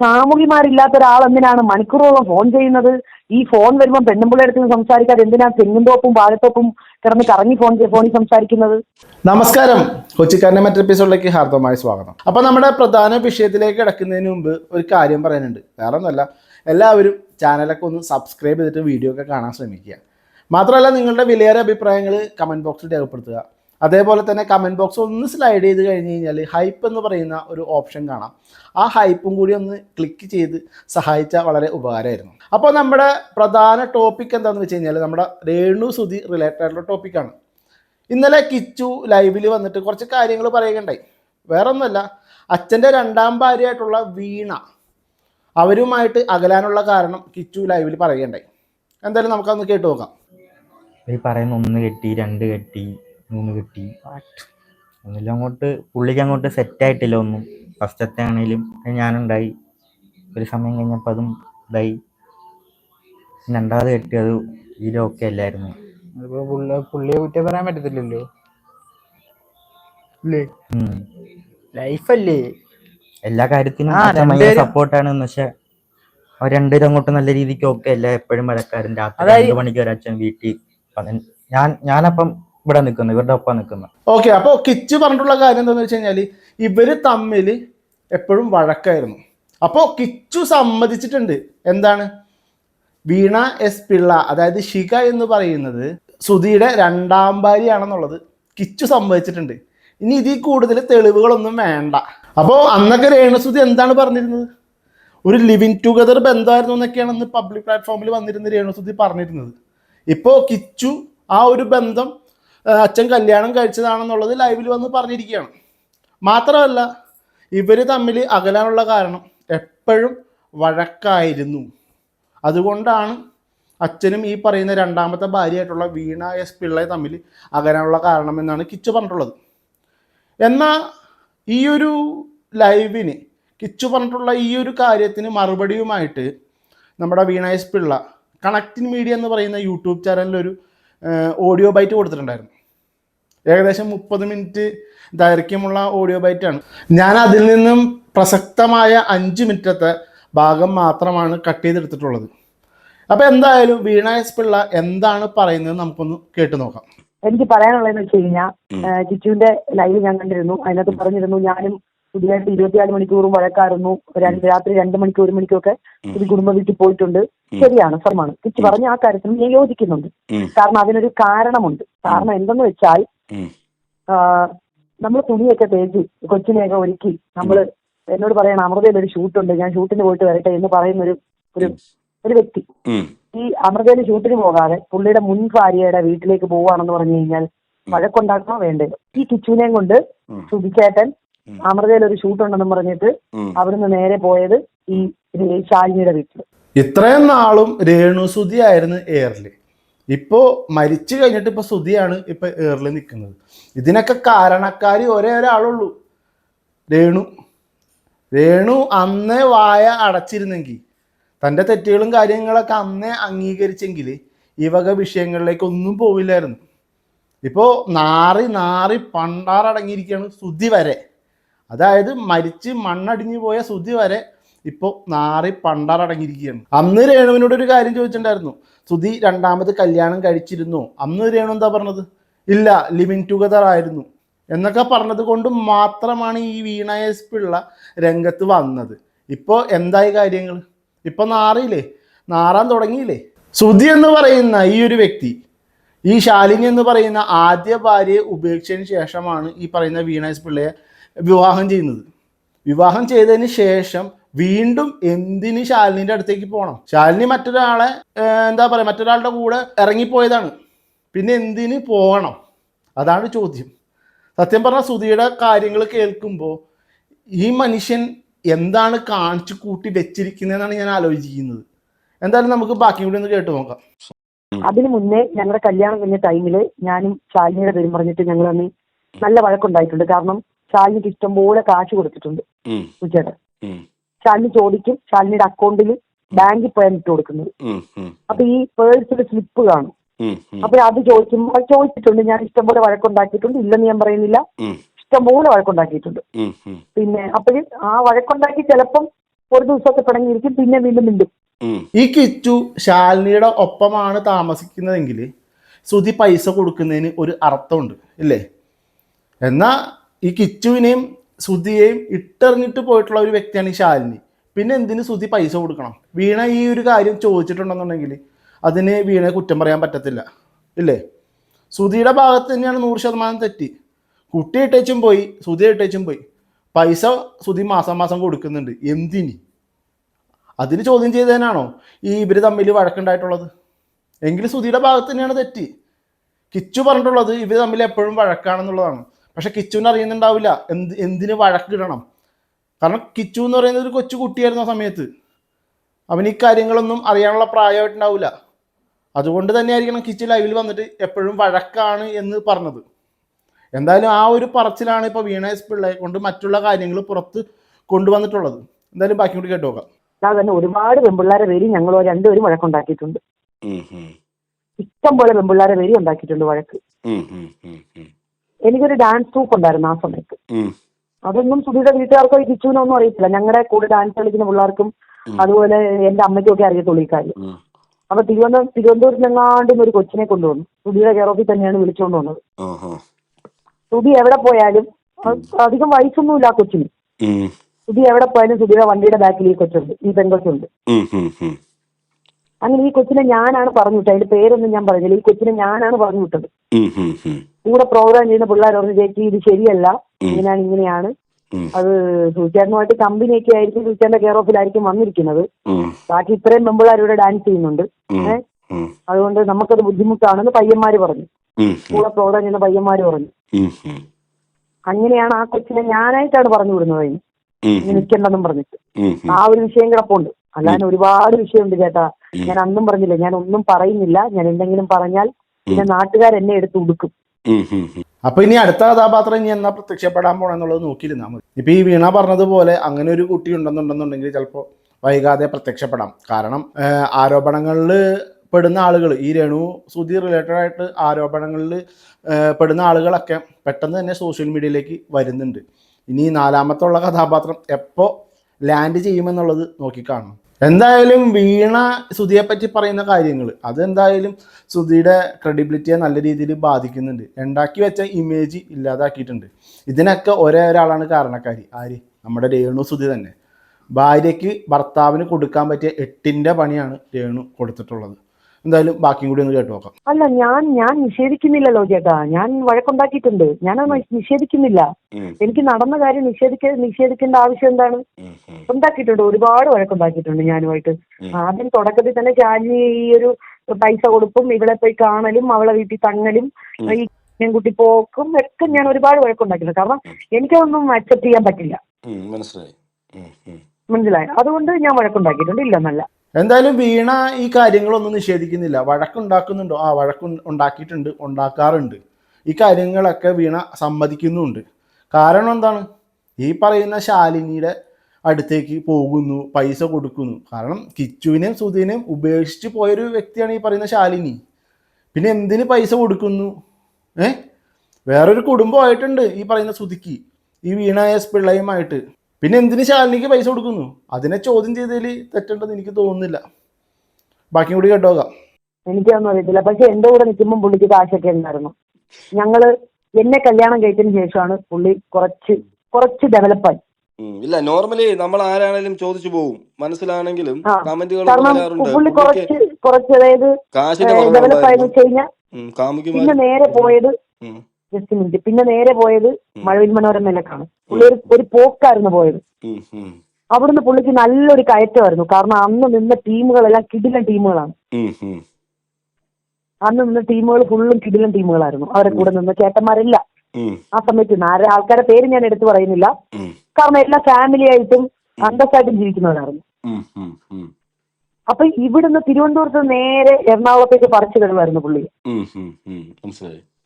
കാമുകിമാരില്ലാത്ത ഒരാൾ എന്തിനാണ് മണിക്കൂറോളം ഫോൺ ചെയ്യുന്നത്? ഈ ഫോൺ വരുമ്പോൾ പെണ്ണുമ്പിള്ളയുടെ അടുത്ത് സംസാരിക്കാതെ എന്തിനാ തെങ്ങുംതോപ്പും വാഴത്തോപ്പും കിടന്ന് കറങ്ങി ഫോൺ ഫോണിൽ സംസാരിക്കുന്നത്? നമസ്കാരം. കൊച്ചിക്കാരന്റെ മറ്റൊരു ഹാർദവമായ സ്വാഗതം. അപ്പോൾ നമ്മുടെ പ്രധാന വിഷയത്തിലേക്ക് കിടക്കുന്നതിന് മുമ്പ് ഒരു കാര്യം പറയാനുണ്ട്. വേറെ ഒന്നല്ല എല്ലാവരും ചാനലൊക്കെ ഒന്ന് സബ്സ്ക്രൈബ് ചെയ്തിട്ട് വീഡിയോ ഒക്കെ കാണാൻ ശ്രമിക്കുക. മാത്രമല്ല നിങ്ങളുടെ വിലയേറെ അഭിപ്രായങ്ങൾ കമന്റ് ബോക്സിൽ രേഖപ്പെടുത്തുക. അതേപോലെ തന്നെ കമന്റ് ബോക്സ് ഒന്ന് സ്ലൈഡ് ചെയ്ത് കഴിഞ്ഞ് കഴിഞ്ഞാൽ ഹൈപ്പ് എന്ന് പറയുന്ന ഒരു ഓപ്ഷൻ കാണാം. ആ ഹൈപ്പും കൂടി ഒന്ന് ക്ലിക്ക് ചെയ്ത് സഹായിച്ചാൽ വളരെ ഉപകാരമായിരുന്നു. അപ്പോൾ നമ്മുടെ പ്രധാന ടോപ്പിക് എന്താണെന്ന് വെച്ച് കഴിഞ്ഞാൽ നമ്മുടെ രേണു സുധി റിലേറ്റഡ് ആയിട്ടുള്ള ടോപ്പിക്കാണ് ഇന്നലെ കിച്ചു ലൈവിൽ വന്നിട്ട് കുറച്ച് കാര്യങ്ങൾ പറയുകയുണ്ടായി. വേറെ ഒന്നുമല്ല അച്ഛന്റെ രണ്ടാം ഭാര്യയായിട്ടുള്ള വീണ അവരുമായിട്ട് അകലാനുള്ള കാരണം കിച്ചു ലൈവിൽ പറയുകയുണ്ടായി. എന്തായാലും നമുക്കതൊന്ന് കേട്ട് നോക്കാം. ഈ പറയുന്ന ഒന്ന് കെട്ടി രണ്ട് കെട്ടി മൂന്ന് കിട്ടി. ഒന്നിലും അങ്ങോട്ട് പുള്ളിക്ക് അങ്ങോട്ട് സെറ്റ് ആയിട്ടില്ല ഒന്നും. ഫസ്റ്റത്തെ ആണെങ്കിലും ഞാനുണ്ടായി. ഒരു സമയം കഴിഞ്ഞപ്പോൾ അതും ഇതായി. രണ്ടാമത് കെട്ടിയത് ഇതിലും ഓക്കെ അല്ലായിരുന്നു. അതിപ്പോ പുള്ളി പുള്ളിയെ കുറ്റം പറയാൻ പറ്റത്തില്ലല്ലോ. ഉം. ലൈഫല്ലേ എല്ലാ കാര്യത്തിനും ആ, അച്ഛൻ ഭയങ്കര രണ്ടുപേരും- സപ്പോർട്ടാണ് പക്ഷെ അവർ രണ്ടുപേരും അങ്ങോട്ട് നല്ല രീതിക്ക് ഓക്കെ അല്ല. എപ്പോഴും വഴക്കാരും. രാത്രി അതായത് രണ്ടു മണിക്ക് ഒരച്ഛൻ വീട്ടിൽ. വന്ന് ഞാൻ ഞാനപ്പം ഇവിടെ നിൽക്കുന്നത് ഇവരുടെ ഒപ്പം നിൽക്കുന്നത്. ഓക്കെ അപ്പോൾ കിച്ച് പറഞ്ഞിട്ടുള്ള കാര്യം എന്താണെന്ന് വെച്ച് കഴിഞ്ഞാൽ ഇവർ തമ്മിൽ എപ്പോഴും വഴക്കായിരുന്നു. അപ്പോൾ കിച്ചു സമ്മതിച്ചിട്ടുണ്ട്. എന്താണ്? വീണ എസ് പിള്ള അതായത് ഷിക എന്ന് പറയുന്നത് സുധിയുടെ രണ്ടാം ഭാര്യയാണെന്നുള്ളത് കിച്ചു സമ്മതിച്ചിട്ടുണ്ട്. ഇനി ഇതിൽ കൂടുതൽ തെളിവുകളൊന്നും വേണ്ട. അപ്പോൾ അന്നൊക്കെ രേണുസുധി എന്താണ് പറഞ്ഞിരുന്നത്? ഒരു ലിവിങ് ടുഗദർ ബന്ധമായിരുന്നു എന്നൊക്കെയാണ് അന്ന് പബ്ലിക് പ്ലാറ്റ്ഫോമിൽ വന്നിരുന്ന രേണുസുതി പറഞ്ഞിരുന്നത്. ഇപ്പോൾ കിച്ചു ആ ഒരു ബന്ധം അച്ഛൻ കല്യാണം കഴിച്ചതാണെന്നുള്ളത് ലൈവിൽ വന്ന് പറഞ്ഞിരിക്കുകയാണ്. മാത്രമല്ല ഇവർ തമ്മിൽ അകലാനുള്ള കാരണം എപ്പോഴും വഴക്കായിരുന്നു. അതുകൊണ്ടാണ് അച്ഛനും ഈ പറയുന്ന രണ്ടാമത്തെ ഭാര്യയായിട്ടുള്ള വീണ എസ് പിള്ളയെ തമ്മിൽ അകലാനുള്ള കാരണം എന്നാണ് കിച്ചു പറഞ്ഞിട്ടുള്ളത്. എന്നാൽ ഈ ഒരു ലൈവിന് കിച്ചു പറഞ്ഞിട്ടുള്ള ഈ ഒരു കാര്യത്തിന് മറുപടിയുമായിട്ട് നമ്മുടെ Veena S Pillai connecting media എന്ന് പറയുന്ന യൂട്യൂബ് ചാനലിൽ ഒരു ഓഡിയോ ബൈറ്റ് കൊടുത്തിട്ടുണ്ടായിരുന്നു. ഏകദേശം മുപ്പത് മിനിറ്റ് ദൈർഘ്യമുള്ള ഓഡിയോ ബൈറ്റാണ് ഞാൻ അതിൽ നിന്നും പ്രസക്തമായ അഞ്ച് മിനിറ്റത്തെ ഭാഗം മാത്രമാണ് കട്ട് ചെയ്തെടുത്തിട്ടുള്ളത്. അപ്പോൾ എന്തായാലും വീണ എസ് പിള്ള എന്താണ് പറയുന്നത് നമുക്കൊന്ന് കേട്ടു നോക്കാം. എനിക്ക് പറയാനുള്ളതെന്ന് വെച്ച് കഴിഞ്ഞാൽ ജിജുവിന്റെ ലൈവ് ഞാൻ കണ്ടിരുന്നു. അതിനകത്ത് പറഞ്ഞിരുന്നു ഞാനും പുതിയതായിട്ട് ഇരുപത്തിനാല് മണിക്കൂറും വഴക്കാറുന്നു രണ്ട് രാത്രി രണ്ട് മണിക്കൂർ ഒരു മണിക്കൂറൊക്കെ ഒരു കുടുംബ വീട്ടിൽ പോയിട്ടുണ്ട്. ശരിയാണ് ഫർമാണ്. കിച്ചു പറഞ്ഞ ആ കാര്യത്തിനും ഞാൻ യോജിക്കുന്നുണ്ട്. കാരണം അതിനൊരു കാരണമുണ്ട്. കാരണം എന്തെന്ന് വെച്ചാൽ നമ്മൾ തുണിയൊക്കെ തേച്ച് കൊച്ചിനെയൊക്കെ ഒരുക്കി. നമ്മൾ എന്നോട് പറയണം അമൃതയിൽ ഒരു ഷൂട്ടുണ്ട് ഞാൻ ഷൂട്ടിന് പോയിട്ട് വരട്ടെ എന്ന് പറയുന്ന ഒരു ഒരു ഒരു വ്യക്തി. ഈ അമൃതയിൽ ഷൂട്ടിന് പോകാതെ പുള്ളിയുടെ മുൻ ഭാര്യയുടെ വീട്ടിലേക്ക് പോവാണെന്ന് പറഞ്ഞു കഴിഞ്ഞാൽ വഴക്കുണ്ടാക്കണോ വേണ്ടത് ഈ കിച്ചുവിനെയും കൊണ്ട് സുധിച്ചേട്ടൻ അമൃതയിൽ ഒരു ഷൂട്ട് ഉണ്ടെന്ന് പറഞ്ഞിട്ട് അവിടുന്ന് നേരെ പോയത് ഈ ശാലിനിയുടെ വീട്ടിൽ ഇത്രയും നാളും രേണു സുധി ആയിരുന്നു എയറിൽ ഇപ്പോൾ മരിച്ചു കഴിഞ്ഞിട്ട് ഇപ്പോൾ സുധിയാണ് ഇപ്പോൾ ഏറിൽ നിൽക്കുന്നത് ഇതിനൊക്കെ കാരണക്കാർ ഒരേ ഒരാളുള്ളൂ. രേണു. രേണു അന്നേ വായ അടച്ചിരുന്നെങ്കിൽ തന്റെ തെറ്റുകളും കാര്യങ്ങളൊക്കെ അന്നേ അംഗീകരിച്ചെങ്കിൽ ഈ വക വിഷയങ്ങളിലേക്ക് ഒന്നും പോവില്ലായിരുന്നു. ഇപ്പോൾ നാറി നാറി പണ്ടാറടങ്ങിയിരിക്കുകയാണ് സുധി വരെ. അതായത് മരിച്ച് മണ്ണടിഞ്ഞു പോയ സുധി വരെ ഇപ്പോൾ നാറി പണ്ടാറടങ്ങിയിരിക്കുകയാണ്. അന്ന് രേണുവിനോട് ഒരു കാര്യം ചോദിച്ചിട്ടുണ്ടായിരുന്നു. സുധി രണ്ടാമത് കല്യാണം കഴിച്ചിരുന്നു. അന്ന് രേണു എന്താ പറഞ്ഞത്? ഇല്ല ലിവിങ് ടുഗദർ ആയിരുന്നു. എന്നൊക്കെ പറഞ്ഞത് കൊണ്ട് മാത്രമാണ് ഈ വീണ എസ് പിള്ള രംഗത്ത് വന്നത്. ഇപ്പോൾ എന്തായി കാര്യങ്ങൾ ഇപ്പോൾ നാറിയില്ലേ? നാറാൻ തുടങ്ങിയില്ലേ? സുധി എന്ന് പറയുന്ന ഈ ഒരു വ്യക്തി ഈ ശാലിനി എന്ന് പറയുന്ന ആദ്യ ഭാര്യയെ ഉപേക്ഷിച്ചതിന് ശേഷമാണ് ഈ പറയുന്ന വീണ എസ് പിള്ളയെ വിവാഹം ചെയ്യുന്നത്. വിവാഹം ചെയ്തതിന് ശേഷം വീണ്ടും എന്തിന് ശാലിനിന്റെ അടുത്തേക്ക് പോകണം ശാലിനി മറ്റൊരാളെ എന്താ പറയുക മറ്റൊരാളുടെ കൂടെ ഇറങ്ങിപ്പോയതാണ്. പിന്നെ എന്തിന് പോകണം? അതാണ് ചോദ്യം. സത്യം പറഞ്ഞാൽ സുധിയുടെ കാര്യങ്ങൾ കേൾക്കുമ്പോൾ ഈ മനുഷ്യൻ എന്താണ് കാണിച്ചു കൂട്ടി വെച്ചിരിക്കുന്നതെന്നാണ് ഞാൻ ആലോചിക്കുന്നത്. എന്തായാലും നമുക്ക് ബാക്കി കൂടി ഒന്ന് കേട്ട് നോക്കാം. അതിനു മുന്നേ ഞങ്ങളുടെ കല്യാണം കഴിഞ്ഞ ടൈമിൽ ഞാനും ശാലിനിയുടെ പേരും പറഞ്ഞിട്ട് ഞങ്ങൾ അന്ന് നല്ല വഴക്കുണ്ടായിട്ടുണ്ട്. കാരണം ശാലിനിക്ക് ഇഷ്ടംപോലെ കാശ് കൊടുത്തിട്ടുണ്ട്. ഉച്ചേട്ടൻ ശാലിനി ചോദിക്കും ശാലിനിയുടെ അക്കൗണ്ടിൽ ബാങ്കിൽ പോയാണ് ഇട്ട് കൊടുക്കുന്നത്. അപ്പൊ ഈ പേഴ്സിൽ സ്ലിപ്പ് കാണും. അപ്പൊ അത് ചോദിക്കുമ്പോൾ ചോദിച്ചിട്ടുണ്ട് ഞാൻ ഇഷ്ടംപോലെ വഴക്കുണ്ടാക്കിയിട്ടുണ്ട് ഇല്ലെന്ന് ഞാൻ പറയുന്നില്ല. ഇഷ്ടംപോലെ വഴക്കുണ്ടാക്കിയിട്ടുണ്ട്. പിന്നെ അപ്പോഴും ആ വഴക്കുണ്ടാക്കി ചിലപ്പം ഒരു ദിവസമൊക്കെ പിണങ്ങിയിരിക്കും പിന്നെ വീണ്ടും മിണ്ടും. ഈ കിച്ചു ശാലിനിയുടെ ഒപ്പമാണ് താമസിക്കുന്നതെങ്കിൽ ശ്രുതി പൈസ കൊടുക്കുന്നതിന് ഒരു അർത്ഥമുണ്ട് ഇല്ലേ? എന്നാ ഈ കിച്ചുവിനെയും സുധിയെയും ഇട്ടെറിഞ്ഞിട്ട് പോയിട്ടുള്ള ഒരു വ്യക്തിയാണ് ഈ ശാലിനി. പിന്നെ എന്തിന് ശ്രുതി പൈസ കൊടുക്കണം? വീണ ഈ ഒരു കാര്യം ചോദിച്ചിട്ടുണ്ടെന്നുണ്ടെങ്കിൽ അതിന് വീണയെ കുറ്റം പറയാൻ പറ്റത്തില്ല. ഇല്ലേ? ശ്രുതിയുടെ ഭാഗത്ത് തന്നെയാണ് നൂറ് ശതമാനം തെറ്റി. കുട്ടി ഇട്ടേച്ചും പോയി ശ്രുതി ഇട്ടേച്ചും പോയി. പൈസ ശ്രുതി മാസം മാസം കൊടുക്കുന്നുണ്ട്. എന്തിനി? അതിന് ചോദ്യം ചെയ്തതിനാണോ ഈ ഇവർ തമ്മിൽ വഴക്കുണ്ടായിട്ടുള്ളത്? എങ്കിലും ശ്രുതിയുടെ ഭാഗത്ത് തന്നെയാണ് തെറ്റി. കിച്ചു പറഞ്ഞിട്ടുള്ളത് ഇവർ തമ്മിൽ എപ്പോഴും വഴക്കാണെന്നുള്ളതാണ്. പക്ഷെ കിച്ചുവിന് അറിയുന്നുണ്ടാവില്ല. എന്ത് എന്തിന് വഴക്കിടണം കാരണം കിച്ചു എന്ന് പറയുന്നത് ഒരു കൊച്ചു കുട്ടിയായിരുന്നു ആ സമയത്ത്. അവന് ഈ കാര്യങ്ങളൊന്നും അറിയാനുള്ള പ്രായമായിട്ടുണ്ടാവില്ല. അതുകൊണ്ട് തന്നെയായിരിക്കണം കിച്ചു ലൈവിൽ വന്നിട്ട് എപ്പോഴും വഴക്കാണ് എന്ന് പറഞ്ഞത്. എന്തായാലും ആ ഒരു പറച്ചിലാണ് ഇപ്പോൾ വീണ എസ് പിള്ളയെ കൊണ്ട് മറ്റുള്ള കാര്യങ്ങൾ പുറത്ത് കൊണ്ടുവന്നിട്ടുള്ളത്. എന്തായാലും ബാക്കി കൂടി കേട്ടോക്കാം അല്ലാതെ തന്നെ ഒരുപാട് പെമ്പിള്ളാരെ പേര് ഞങ്ങൾ രണ്ടുപേരും വഴക്കുണ്ടാക്കിയിട്ടുണ്ട്. ഇഷ്ടം പോലെ പെമ്പിള്ളാരെ പേര് ഉണ്ടാക്കിയിട്ടുണ്ട് വഴക്ക്. എനിക്കൊരു ഡാൻസ് ട്രൂപ്പ് ഉണ്ടായിരുന്നു ആ സമയത്ത്. അതൊന്നും സുധിയുടെ വീട്ടുകാർക്കോ ഇരിച്ചു കിച്ചുവിനോ ഒന്നും അറിയത്തില്ല ഞങ്ങളുടെ കൂടെ ഡാൻസ് കളിക്കുന്ന പിള്ളേർക്കും അതുപോലെ എന്റെ അമ്മയ്ക്കും ഒക്കെ അറിയത്തുള്ളൂ ഈ കാര്യം. അപ്പൊ തിരുവനന്തപുരം തിരുവനന്തപുരത്തെങ്ങാണ്ടും ഒരു കൊച്ചിനെ കൊണ്ടുവന്നു സുധിയുടെ കെയർ ഓഫിൽ തന്നെയാണ് വിളിച്ചുകൊണ്ട് വന്നത്. സുധി എവിടെ പോയാലും അധികം വയസ്സൊന്നുമില്ല ആ കൊച്ചിന്. സുധി എവിടെ പോയാലും സുധിയുടെ വണ്ടിയുടെ ബാക്കിൽ ഈ കൊച്ചുണ്ട് ഈ പെൺകൊച്ചുണ്ട്. അങ്ങനെ ഈ കൊച്ചിനെ ഞാനാണ് പറഞ്ഞു വിട്ടത് അതിന്റെ പേരൊന്നും ഞാൻ പറഞ്ഞില്ല ഈ കൊച്ചിനെ ഞാനാണ് പറഞ്ഞു വിട്ടത്. കൂടെ പ്രോഗ്രാം ചെയ്യുന്ന പിള്ളേർ പറഞ്ഞു ചേച്ചി ഇത് ശരിയല്ല. ഇങ്ങനെയാണ് ഇങ്ങനെയാണ്. അത് കമ്പനി കമ്പനിയൊക്കെ ആയിരിക്കും സൂചാന്റെ കെയർ ഓഫിലായിരിക്കും വന്നിരിക്കുന്നത്. ബാക്കി ഇത്രയും പെമ്പിള്ളേർ ഇവിടെ ഡാൻസ് ചെയ്യുന്നുണ്ട്. ഏഹ്. അതുകൊണ്ട് നമുക്കത് ബുദ്ധിമുട്ടാണെന്ന് പയ്യന്മാര് പറഞ്ഞു. കൂടെ പ്രോഗ്രാം ചെയ്യുന്ന പയ്യന്മാര് പറഞ്ഞു. അങ്ങനെയാണ് ആ കൊച്ചിനെ ഞാനായിട്ടാണ് പറഞ്ഞു വിടുന്നത് നിൽക്കണ്ടെന്നും പറഞ്ഞിട്ട്. ആ ഒരു വിഷയം കിടപ്പുണ്ട്. അല്ലാതെ ഒരുപാട് വിഷയമുണ്ട് ചേട്ടാ. ഞാൻ അന്നും പറഞ്ഞില്ല. ഞാൻ ഒന്നും പറയുന്നില്ല. ഞാൻ എന്തെങ്കിലും പറഞ്ഞാൽ പിന്നെ നാട്ടുകാർ എന്നെ എടുത്ത് ഉടുക്കും. അപ്പൊ ഇനി അടുത്ത കഥാപാത്രം ഇനി എന്നാ പ്രത്യക്ഷപ്പെടാൻ പോണെന്നുള്ളത് നോക്കിയിരുന്നാൽ മതി. ഇപ്പൊ ഈ വീണ പറഞ്ഞതുപോലെ അങ്ങനെ ഒരു കുട്ടി ഉണ്ടെന്നുണ്ടെന്നുണ്ടെങ്കിൽ ചിലപ്പോൾ വൈകാതെ പ്രത്യക്ഷപ്പെടാം. കാരണം ആരോപണങ്ങളിൽ പെടുന്ന ആളുകൾ ഈ രേണു സുധി റിലേറ്റഡ് ആയിട്ട് ആരോപണങ്ങളിൽ പെടുന്ന ആളുകളൊക്കെ പെട്ടെന്ന് തന്നെ സോഷ്യൽ മീഡിയയിലേക്ക് വരുന്നുണ്ട്. ഇനി നാലാമത്തുള്ള കഥാപാത്രം എപ്പോൾ ലാൻഡ് ചെയ്യുമെന്നുള്ളത് നോക്കിക്കാണണം എന്തായാലും വീണ സുധിയെ പറ്റി പറയുന്ന കാര്യങ്ങൾ അതെന്തായാലും സുധിയുടെ ക്രെഡിബിലിറ്റിയെ നല്ല രീതിയിൽ ബാധിക്കുന്നുണ്ട്. ഉണ്ടാക്കി വെച്ച ഇമേജ് ഇല്ലാതാക്കിയിട്ടുണ്ട്. ഇതിനൊക്കെ ഒരേ ഒരാളാണ് കാരണക്കാരി. ആര്? നമ്മുടെ രേണു സുധി തന്നെ. ഭാര്യയ്ക്ക് ഭർത്താവിന് കൊടുക്കാൻ പറ്റിയ എട്ടിന്റെ പണിയാണ് രേണു കൊടുത്തിട്ടുള്ളത്. എന്തായാലും ബാക്കിയും കൂടി ഒന്ന് കേട്ട് നോക്കാം. അല്ല ഞാൻ ഞാൻ നിഷേധിക്കുന്നില്ലല്ലോ ചേട്ടാ. ഞാൻ വഴക്കുണ്ടാക്കിയിട്ടുണ്ട്. ഞാൻ നിഷേധിക്കുന്നില്ല. എനിക്ക് നടന്ന കാര്യം നിഷേധിക്ക നിഷേധിക്കേണ്ട ആവശ്യം എന്താണ്. ഉണ്ടാക്കിയിട്ടുണ്ട്. ഒരുപാട് വഴക്കുണ്ടാക്കിയിട്ടുണ്ട് ഞാനുമായിട്ട്. ആദ്യം തുടക്കത്തിൽ തന്നെ ശാലിനി ഈ ഒരു പൈസ കൊടുപ്പും ഇവിടെ പോയി കാണലും അവളെ വീട്ടിൽ തങ്ങലും ഈ കുട്ടി പോക്കും ഒക്കെ ഞാൻ ഒരുപാട് വഴക്കുണ്ടാക്കിയിട്ടുണ്ട്. കാരണം എനിക്കതൊന്നും അക്സെപ്റ്റ് ചെയ്യാൻ പറ്റില്ല. മനസ്സിലായി. മനസ്സിലായോ? അതുകൊണ്ട് ഞാൻ വഴക്കുണ്ടാക്കിയിട്ടുണ്ട്. ഇല്ലെന്നല്ല എന്തായാലും വീണ ഈ കാര്യങ്ങളൊന്നും നിഷേധിക്കുന്നില്ല. വഴക്കുണ്ടാക്കുന്നുണ്ടോ? ആ വഴക്ക് ഉണ്ടാക്കിയിട്ടുണ്ട് ഉണ്ടാക്കാറുണ്ട്. ഈ കാര്യങ്ങളൊക്കെ വീണ സമ്മതിക്കുന്നുണ്ട്. കാരണം എന്താണ്? ഈ പറയുന്ന ശാലിനിയുടെ അടുത്തേക്ക് പോകുന്നു പൈസ കൊടുക്കുന്നു. കാരണം കിച്ചുവിനെയും സുധീനെയും ഉപേക്ഷിച്ച് പോയൊരു വ്യക്തിയാണ് ഈ പറയുന്ന ശാലിനി. പിന്നെ എന്തിന് പൈസ കൊടുക്കുന്നു? ഏ? വേറൊരു കുടുംബമായിട്ടുണ്ട് ഈ പറയുന്ന സുധിക്ക് ഈ വീണ എസ് പിള്ളയുമായിട്ട്. പിന്നെ എന്തിന് ശാലിനിക്ക് പൈസ കൊടുക്കുന്നു? അതിനെ ചോദ്യം ചെയ്തതിൽ തെറ്റുണ്ടെന്ന് എനിക്ക് തോന്നുന്നില്ല. ബാക്കി കൂടി കേട്ടോക്കാം എനിക്കൊന്നും അറിയത്തില്ല. പക്ഷെ എന്റെ കൂടെ നിൽക്കുമ്പോൾ പുള്ളിക്ക് കാശൊക്കെ ഉണ്ടായിരുന്നു. ഞങ്ങൾ എന്നെ കല്യാണം കഴിച്ചതിന് ശേഷമാണ് പുള്ളി കുറച്ച് കുറച്ച് ഡെവലപ്പായി. ഇല്ല നോർമലി നമ്മൾ ആരാണെങ്കിലും ചോദിച്ചു പോകും മനസ്സിലാണെങ്കിലും. കമന്റുകൾ പുള്ളി കുറച്ച് കുറച്ച് അതായത് കാശിന്റെ പിന്നെ നേരെ പോയത് ജസ്റ്റ് മിനിറ്റ് പിന്നെ നേരെ പോയത് മഴവിൽ മനോരമയിലേക്കാണ് പുള്ളി ഒരു ഒരു പോക്കായിരുന്നു പോയത്. അവിടുന്ന് പുള്ളിക്ക് നല്ലൊരു കയറ്റമായിരുന്നു. കാരണം അന്ന് നിന്ന ടീമുകളെല്ലാം കിടിലൻ ടീമുകളാണ്. അന്ന് നിന്ന ടീമുകൾ ഫുള്ളും കിടിലൻ ടീമുകളായിരുന്നു. അവരെ കൂടെ നിന്ന ചേട്ടന്മാരില്ല. ആ സമയത്ത് ആരെ ആൾക്കാരെ പേര് ഞാൻ എടുത്തു പറയുന്നില്ല. കാരണം എല്ലാ ഫാമിലി ആയിട്ടും അന്തസ്സായിട്ടും ജീവിക്കുന്നവരായിരുന്നു. അപ്പൊ ഇവിടുന്ന് തിരുവനന്തപുരത്ത് നേരെ എറണാകുളത്തേക്ക് പറിച്ചു തരുമായിരുന്നു പുള്ളി.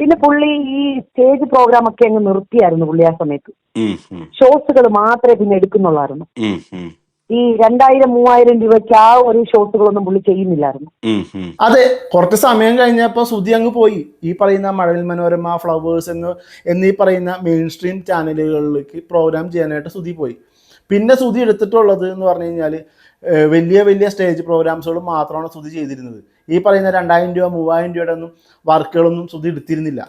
പിന്നെ പുള്ളി ഈ സ്റ്റേജ് പ്രോഗ്രാം ഒക്കെ അങ്ങ് നിർത്തിയായിരുന്നു പുള്ളി ആ സമയത്ത്. ഷോസുകൾ മാത്രമേ പിന്നെ എടുക്കുന്നുള്ളായിരുന്നു. ഈ രണ്ടായിരം മൂവായിരം രൂപയ്ക്ക് ആ ഒരു ഷോസുകളൊന്നും പുള്ളി ചെയ്യുന്നില്ലായിരുന്നു. അതെ കുറച്ച് സമയം കഴിഞ്ഞപ്പോൾ സുധി അങ്ങ് പോയി. ഈ പറയുന്ന മഴവിൽ മനോരമ ഫ്ലവേഴ്സ് എന്ന് എന്നീ പറയുന്ന മെയിൻ സ്ട്രീം ചാനലുകളിലേക്ക് പ്രോഗ്രാം ചെയ്യാനായിട്ട് സുധി പോയി. പിന്നെ സുധി എടുത്തിട്ടുള്ളത് എന്ന് പറഞ്ഞു കഴിഞ്ഞാൽ വലിയ വലിയ സ്റ്റേജ് പ്രോഗ്രാംസുകൾ മാത്രമാണ് സുധി ചെയ്തിരുന്നത്. ഈ പറയുന്ന രണ്ടായിരം രൂപ മൂവായിരം രൂപയുടെ ഒന്നും വർക്കുകളൊന്നും സുധി എടുത്തിരുന്നില്ല.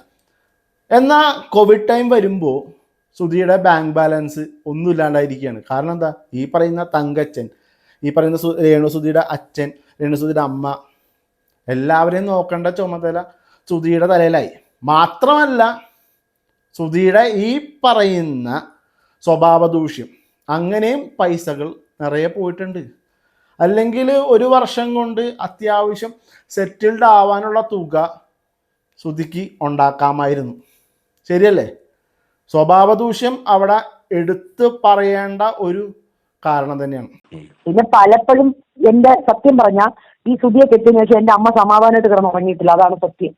എന്നാൽ കോവിഡ് ടൈം വരുമ്പോൾ സുധിയുടെ ബാങ്ക് ബാലൻസ് ഒന്നുമില്ലാണ്ടായിരിക്കുകയാണ് കാരണം എന്താ? ഈ പറയുന്ന തങ്കച്ചൻ ഈ പറയുന്ന രേണുസുതിയുടെ അച്ഛൻ രേണുസുതിയുടെ അമ്മ എല്ലാവരെയും നോക്കേണ്ട ചുമതല സുധിയുടെ തലയിലായി. മാത്രമല്ല സുധിയുടെ ഈ പറയുന്ന സ്വഭാവദൂഷ്യം അങ്ങനെയും പൈസകൾ നിറയെ പോയിട്ടുണ്ട്. അല്ലെങ്കിൽ ഒരു വർഷം കൊണ്ട് അത്യാവശ്യം സെറ്റിൽഡ് ആവാനുള്ള തുക ശ്രുതിക്ക് ഉണ്ടാക്കാമായിരുന്നു. ശരിയല്ലേ? സ്വഭാവദൂഷ്യം അവിടെ എടുത്ത് പറയേണ്ട ഒരു കാരണം തന്നെയാണ്. പിന്നെ പലപ്പോഴും എന്റെ സത്യം പറഞ്ഞ ഈ സുതിയെ കെട്ടിയതിനു ശേഷം എന്റെ അമ്മ സമാധാനമായിട്ട് കിടന്ന് ഉറങ്ങിയിട്ടില്ല അതാണ് സത്യം.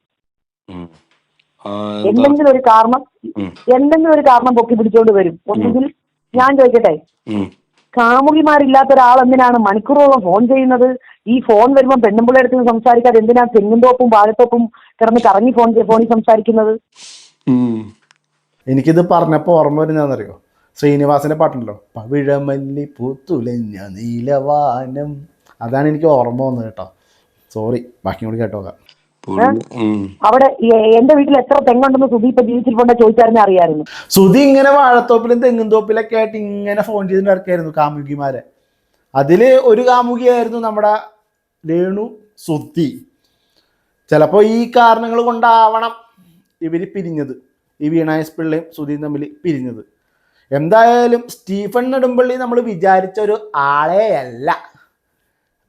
എന്തെങ്കിലും ഒരു കാരണം. എന്തെങ്കിലും ഒരു കാരണം പൊക്കി പിടിച്ചോണ്ട് വരും. ഒന്നുകിൽ ഞാൻ ചോദിക്കട്ടെ. കാമുകിമാരില്ലാത്ത ഒരാൾ എന്തിനാണ് മണിക്കൂറോളം ഫോൺ ചെയ്യുന്നത്? ഈ ഫോൺ വരുമ്പോൾ പെണ്ണുമ്പിള്ള അടുത്ത് സംസാരിക്കാതെ എന്തിനാ തെങ്ങുംതോപ്പും വാഴത്തോപ്പും കിടന്ന് കറങ്ങി ഫോൺ ഫോണിൽ സംസാരിക്കുന്നത്. എനിക്കിത് പറഞ്ഞപ്പോൾ ഓർമ്മ വരുന്നറിയോ ശ്രീനിവാസിന്റെ പാട്ടുണ്ടല്ലോ പവിഴമല്ലി പൂത്തുലഞ്ഞ നീലവാനം. അതാണ് എനിക്ക് ഓർമ്മ വന്നത് കേട്ടോ. സോറി ബാക്കി കൂടി കേട്ടോക്കാം. അവിടെ എന്റെ വീട്ടിൽ എത്ര തെങ്ങുണ്ടെന്ന് സുധി ഇപ്പൊ ജീവിച്ചിരിപ്പുണ്ടെ ചോദിച്ചായിരുന്നെ അറിയായിരുന്നു. സുധി ഇങ്ങനെ വാഴത്തോപ്പിലും തെങ്ങും തോപ്പിലൊക്കെ ആയിട്ട് ഇങ്ങനെ ഫോൺ ചെയ്തിട്ട് കാമുകിമാരെ. അതിൽ ഒരു കാമുകിയായിരുന്നു നമ്മുടെ രേണു സുധി. ചിലപ്പോ ഈ കാരണങ്ങൾ കൊണ്ടാവണം ഇവർ പിരിഞ്ഞത്. ഈ വീണായസ് പിള്ളയും സുധിയും തമ്മിൽ പിരിഞ്ഞത്. എന്തായാലും സ്റ്റീഫൻ നെടുമ്പള്ളി നമ്മൾ വിചാരിച്ച ഒരു ആളെയല്ല. അല്ല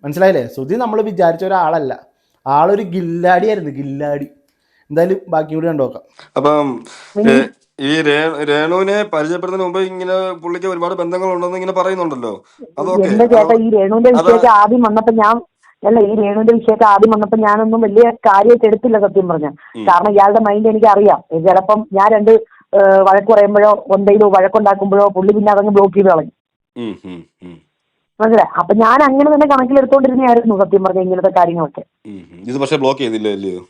മനസ്സിലായില്ലേ? സുധി നമ്മൾ വിചാരിച്ച ഒരാളല്ല. ആളൊരു ഗില്ലാടിയായിരുന്നു ഗില്ലാടി. എന്തായാലും ബാക്കി കൂടി കണ്ടു അപ്പം ഈ രേണുവിനെ പരിചയപ്പെടുന്നതിന് മുമ്പ് ഇങ്ങനെ പുള്ളിക്ക് ഒരുപാട് ബന്ധങ്ങൾ ഉണ്ടെന്ന് ഇങ്ങനെ പറയുന്നുണ്ടല്ലോ. അതൊക്കെ. എന്റെ ചേട്ടാ ഈ രേണുവിന്റെ വിഷയമൊക്കെ ആദ്യം വന്നപ്പോ ഞാൻ അല്ല ഈ രേണുവിന്റെ വിഷയത്തെ ആദ്യം വന്നപ്പോ ഞാനൊന്നും വലിയ കാര്യമായിട്ട് എടുത്തില്ല സത്യം പറഞ്ഞ. കാരണം ഇയാളുടെ മൈൻഡ് എനിക്ക് അറിയാം ചിലപ്പം ഞാൻ രണ്ട് വഴക്ക് പറയുമ്പോഴോ എന്തെങ്കിലും വഴക്കുണ്ടാക്കുമ്പോഴോ പുള്ളി പിന്നെ അതങ്ങ് ബ്ലോക്ക് ചെയ്ത് ഉം, മനസ്സിലായി? അപ്പൊ ഞാൻ അങ്ങനെ തന്നെ കണക്കിലെടുത്തോണ്ടിരുന്നായിരുന്നു സത്യം പറഞ്ഞ ഇങ്ങനത്തെ കാര്യങ്ങളൊക്കെ. ഇത് പക്ഷെ ബ്ലോക്ക് ചെയ്തില്ല അല്ലയോ?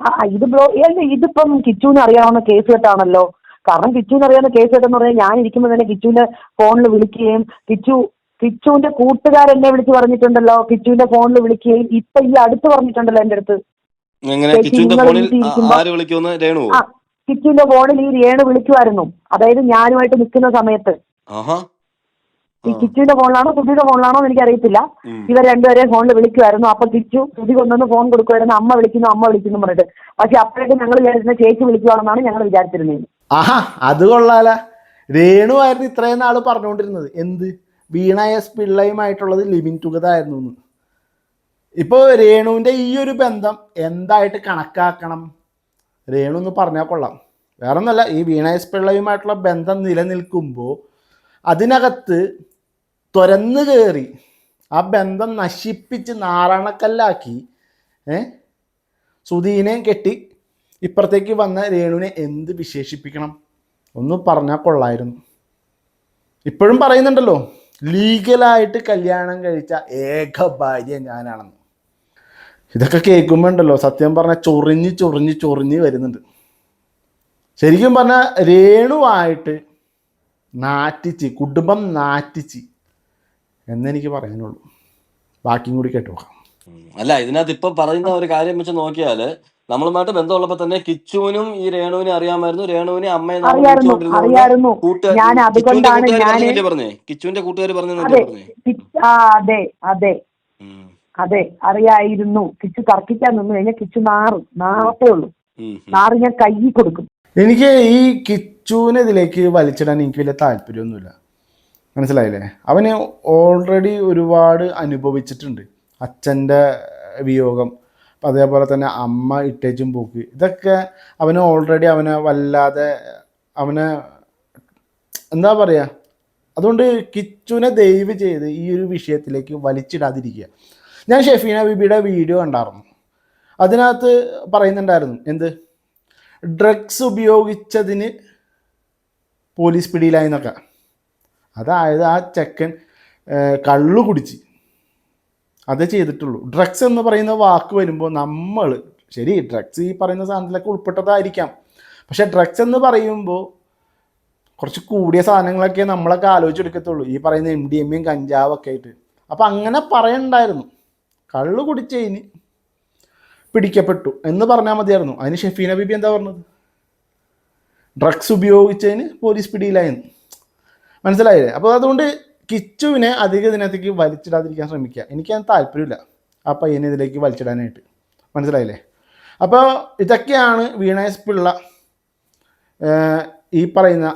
ആ ഇത് ബ്ലോ അല്ല ഇതിപ്പം കിച്ചുവിന് അറിയാവുന്ന കേസ് കെട്ടാണല്ലോ. കാരണം കിച്ചുവിന് അറിയാവുന്ന കേസ് കെട്ടെന്ന് പറഞ്ഞാൽ ഞാൻ ഇരിക്കുമ്പോൾ തന്നെ കിച്ചുവിന്റെ ഫോണിൽ വിളിക്കുകയും കിച്ചു കിച്ചുവിന്റെ കൂട്ടുകാർ എന്നെ വിളിച്ച് പറഞ്ഞിട്ടുണ്ടല്ലോ. കിച്ചുവിന്റെ ഫോണിൽ വിളിക്കുകയും ഇപ്പൊ ഈ അടുത്ത് പറഞ്ഞിട്ടുണ്ടല്ലോ എന്റെ അടുത്ത്. കിച്ചുവിന്റെ ഫോണിൽ ഈ രേണു വിളിക്കുമായിരുന്നു. അതായത് ഞാനുമായിട്ട് നിൽക്കുന്ന സമയത്ത്. ഈ കിച്ചുവിന്റെ ഫോണിലാണോ സുധിയുടെ ഫോണിലാണോ എന്ന് എനിക്കറിയത്തില്ല. ഉം. ഇവർ രണ്ടുപേരെയും ഫോണിൽ വിളിക്കുമായിരുന്നു അപ്പൊ കിച്ചു സുധി കൊണ്ടുവന്ന് ഫോൺ കൊടുക്കുമായിരുന്നു അമ്മ വിളിക്കുന്നു അമ്മ വിളിക്കുന്നു പറഞ്ഞിട്ട്. പക്ഷെ അപ്പോഴേക്കും ഞങ്ങൾ വിചാരിച്ചിരുന്ന ചേച്ചി വിളിക്കുവാണെന്നാണ് ഞങ്ങൾ വിചാരിച്ചിരുന്നത്. ആഹാ അത് കൊള്ളാല. രേണു ആയിരുന്നു ഇത്രയും നാൾ പറഞ്ഞുകൊണ്ടിരുന്നത്. എന്ത്? വീണ എസ് പിള്ളയുമായിട്ടുള്ളത് ലിവിൻ ടുഗദർ ആയിരുന്നു എന്ന്. ഇപ്പോൾ രേണുവിന്റെ ഈ ഒരു ബന്ധം എന്തായിട്ട് കണക്കാക്കണം? രേണു എന്ന് പറഞ്ഞാൽ കൊള്ളാം. വേറെ ഒന്നല്ല ഈ വീണ എസ് പിള്ളയുമായിട്ടുള്ള ബന്ധം നിലനിൽക്കുമ്പോൾ അതിനകത്ത് തുരന്നു കയറി ആ ബന്ധം നശിപ്പിച്ച് നാറാണക്കല്ലാക്കി ഏ? സുധീനെ കെട്ടി ഇപ്പുറത്തേക്ക് വന്ന രേണുവിനെ എന്ത് വിശേഷിപ്പിക്കണം? ഒന്ന് പറഞ്ഞാൽ കൊള്ളായിരുന്നു. ഇപ്പോഴും പറയുന്നുണ്ടല്ലോ ലീഗലായിട്ട് കല്യാണം കഴിച്ച ഏക ഭാര്യ ഞാനാണെന്ന്. ഇതൊക്കെ കേൾക്കുമ്പോൾ ഉണ്ടല്ലോ സത്യം പറഞ്ഞാൽ ചൊറിഞ്ഞ് ചൊറിഞ്ഞ് ചൊറിഞ്ഞ് വരുന്നുണ്ട്. ശരിക്കും പറഞ്ഞാൽ രേണുവായിട്ട് നാറ്റിച്ച് കുടുംബം നാറ്റിച്ച് എന്നെനിക്ക് പറയാനുള്ളൂ. ബാക്കിയും കൂടി കേട്ടു നോക്കാം. അല്ല ഇതിനകത്ത് ഇപ്പൊ പറയുന്ന ഒരു കാര്യം വെച്ച് നോക്കിയാൽ നമ്മളുമായിട്ട് ബന്ധമുള്ളപ്പോ തന്നെ കിച്ചുവിനും ഈ രേണുവിനെ അറിയാമായിരുന്നു. രേണുവിനെ അമ്മയെ നാളെ അറിയായിരുന്നു വിളിച്ചുകൊണ്ടിരുന്നതുകൊണ്ട് അറിയായിരുന്നു ഞാൻ കിച്ചുവിന്റെ അതുകൊണ്ടാണ് കൂട്ടുകാർ ഞാൻ പറഞ്ഞല്ലേ പറഞ്ഞേ? കിച്ചുവിന്റെ കൂട്ടുകാർ പറഞ്ഞു അതെ പറഞ്ഞേ? അതെ അതെ. അറിയായിരുന്നു. കിച്ചു തർക്കിക്കാൻ നിന്ന് കഴിഞ്ഞാൽ കിച്ചു നാറും നാറത്തേ ഉള്ളൂ. നാറ് ഞാൻ കൈ കൊടുക്കും. എനിക്ക് ഈ കിച്ചുവിനെ ഇതിലേക്ക് വലിച്ചിടാൻ എനിക്ക് വലിയ താല്പര്യമൊന്നുമില്ല. മനസ്സിലായില്ലേ? അവന് ഓൾറെഡി ഒരുപാട് അനുഭവിച്ചിട്ടുണ്ട്. അച്ഛന്റെ വിയോഗം അപ്പം അതേപോലെ തന്നെ അമ്മ ഇട്ടേച്ചും പോക്ക്. ഇതൊക്കെ അവന് ഓൾറെഡി അവനെ വല്ലാതെ അവനെ എന്താ പറയുക അതുകൊണ്ട് കിച്ചുവിനെ ദയവ് ചെയ്ത് ഈ ഒരു വിഷയത്തിലേക്ക് വലിച്ചിടാതിരിക്കുക. ഞാൻ ഷെഫീന ബിബിയുടെ വീഡിയോ കണ്ടായിരുന്നു അതിനകത്ത് പറയുന്നുണ്ടായിരുന്നു എന്ത്? ഡ്രഗ്സ് ഉപയോഗിച്ചതിന് പോലീസ് പിടിയിലായി എന്നൊക്കെ. അതായത് ആ ചെക്കൻ കള്ളു കുടിച്ച്. അതേ ചെയ്തിട്ടുള്ളൂ. ഡ്രഗ്സ് എന്ന് പറയുന്ന വാക്ക് വരുമ്പോൾ നമ്മൾ ശരി ഡ്രഗ്സ് ഈ പറയുന്ന സാധനത്തിലൊക്കെ ഉൾപ്പെട്ടതായിരിക്കാം. പക്ഷേ ഡ്രഗ്സ് എന്ന് പറയുമ്പോൾ കുറച്ച് കൂടിയ സാധനങ്ങളൊക്കെ നമ്മളൊക്കെ ആലോചിച്ചെടുക്കത്തുള്ളൂ. ഈ പറയുന്ന എം ഡി എമ്മയും കഞ്ചാവൊക്കെ ആയിട്ട്. അപ്പം അങ്ങനെ പറയണ്ടായിരുന്നു. കള്ളു കുടിച്ചതിന് പിടിക്കപ്പെട്ടു എന്ന് പറഞ്ഞാൽ മതിയായിരുന്നു. അതിന് ഷെഫീന ബിബി എന്താ പറഞ്ഞത്? ഡ്രഗ്സ് ഉപയോഗിച്ചതിന് പോലീസ് പിടിയിലായിരുന്നു മനസ്സിലായില്ലേ? അപ്പോൾ അതുകൊണ്ട് കിച്ചുവിനെ അധിക ദിനത്തേക്ക് വലിച്ചിടാതിരിക്കാൻ ശ്രമിക്കുക. എനിക്ക് എനിക്കത് താല്പര്യമില്ല. ആ പയ്യനെ ഇതിലേക്ക് വലിച്ചിടാനായിട്ട്. മനസ്സിലായില്ലേ? അപ്പോൾ ഇതൊക്കെയാണ് വീണേസ് പിള്ള ഈ പറയുന്ന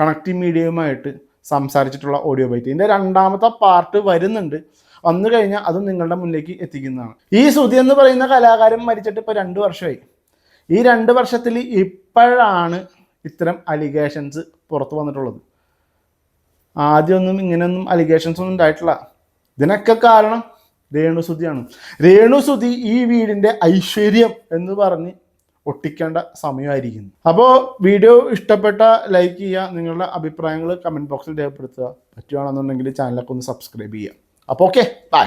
കണക്റ്റിംഗ് മീഡിയയുമായിട്ട് സംസാരിച്ചിട്ടുള്ള ഓഡിയോ ബൈറ്റ് ഇതിന്റെ രണ്ടാമത്തെ പാർട്ട് വരുന്നുണ്ട്. വന്നു കഴിഞ്ഞാൽ അതും നിങ്ങളുടെ മുന്നിലേക്ക് എത്തിക്കുന്നതാണ്. ഈ ശ്രുതി എന്ന് പറയുന്ന കലാകാരൻ മരിച്ചിട്ട് ഇപ്പോൾ രണ്ട് വർഷമായി. ഈ രണ്ട് വർഷത്തിൽ ഇപ്പോഴാണ് ഇത്തരം അലിഗേഷൻസ് പുറത്തു വന്നിട്ടുള്ളത്. ആദ്യമൊന്നും ഇങ്ങനെയൊന്നും അലിഗേഷൻസ് ഒന്നും ഉണ്ടായിട്ടില്ല. ഇതിനൊക്കെ കാരണം രേണുസുതിയാണ്. രേണുസുതി ഈ വീടിന്റെ ഐശ്വര്യം എന്ന് പറഞ്ഞ് ഒട്ടിക്കേണ്ട സമയമായിരിക്കുന്നു. അപ്പോൾ വീഡിയോ ഇഷ്ടപ്പെട്ട ലൈക്ക് ചെയ്യുക നിങ്ങളുടെ അഭിപ്രായങ്ങൾ കമന്റ് ബോക്സിൽ രേഖപ്പെടുത്തുക. പറ്റുകയാണെന്നുണ്ടെങ്കിൽ ചാനലൊക്കെ ഒന്ന് സബ്സ്ക്രൈബ് ചെയ്യുക. അപ്പോൾ ഓക്കെ ബൈ